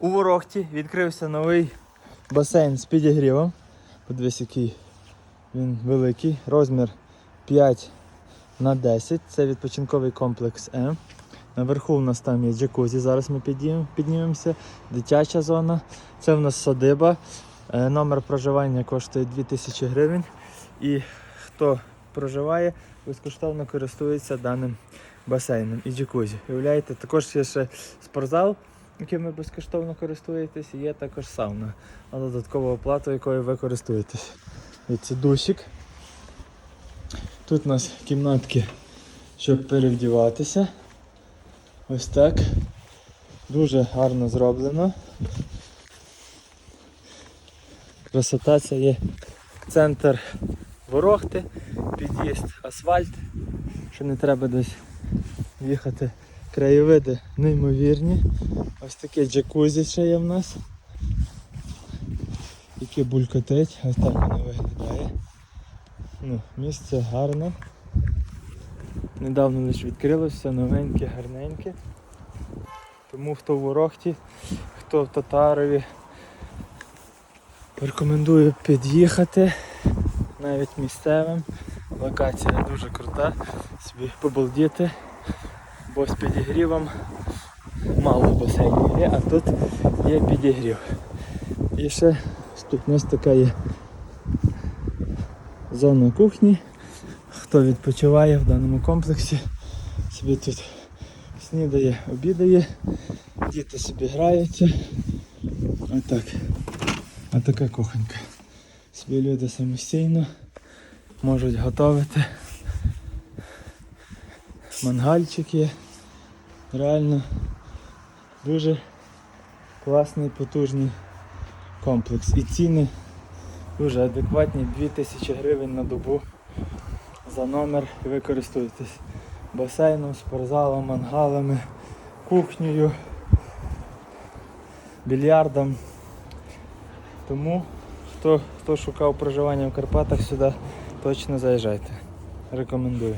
У Ворохті відкрився новий басейн з підігрівом. Подивись, який він великий. Розмір 5 на 10. Це відпочинковий комплекс М. Наверху у нас там є джакузі. Зараз ми піднім- піднімемося. Дитяча зона. Це в нас садиба. Е, Номер проживання коштує 2000 гривень. І хто проживає, безкоштовно користується даним басейном і джакузі. Уявляєте, також є ще спортзал, яким ви безкоштовно користуєтесь, є також сауна, а додаткова оплата, якою ви користуєтесь. І це душик. Тут у нас кімнатки, щоб перевдіватися. Ось так. Дуже гарно зроблено. Красота це є центр Ворохти, під'їзд асфальт, що не треба десь їхати. Краєвиди неймовірні. Ось таке джакузі ще є в нас. Яке булькотить, ось так воно виглядає. Ну, місце гарне. Недавно лише відкрилося, новеньке, гарненьке. Тому хто в Ворохті, хто в Татарові, рекомендую під'їхати навіть місцевим. Локація дуже крута, собі побалдіти, бо з підігрівом мало басейнів є, а тут є підігрів. І ще тут у нас така є зона кухні. Хто відпочиває в даному комплексі, собі тут снідає, обідає, діти собі граються. Отак. А така кухонька. Собі люди самостійно можуть готувати. Мангальчик є. Реально дуже класний, потужний комплекс. І ціни дуже адекватні, 2000 гривень на добу за номер і ви басейном, спортзалом, мангалами, кухнею, більярдом. Тому хто, хто шукав проживання в Карпатах, сюди точно заїжджайте. Рекомендую.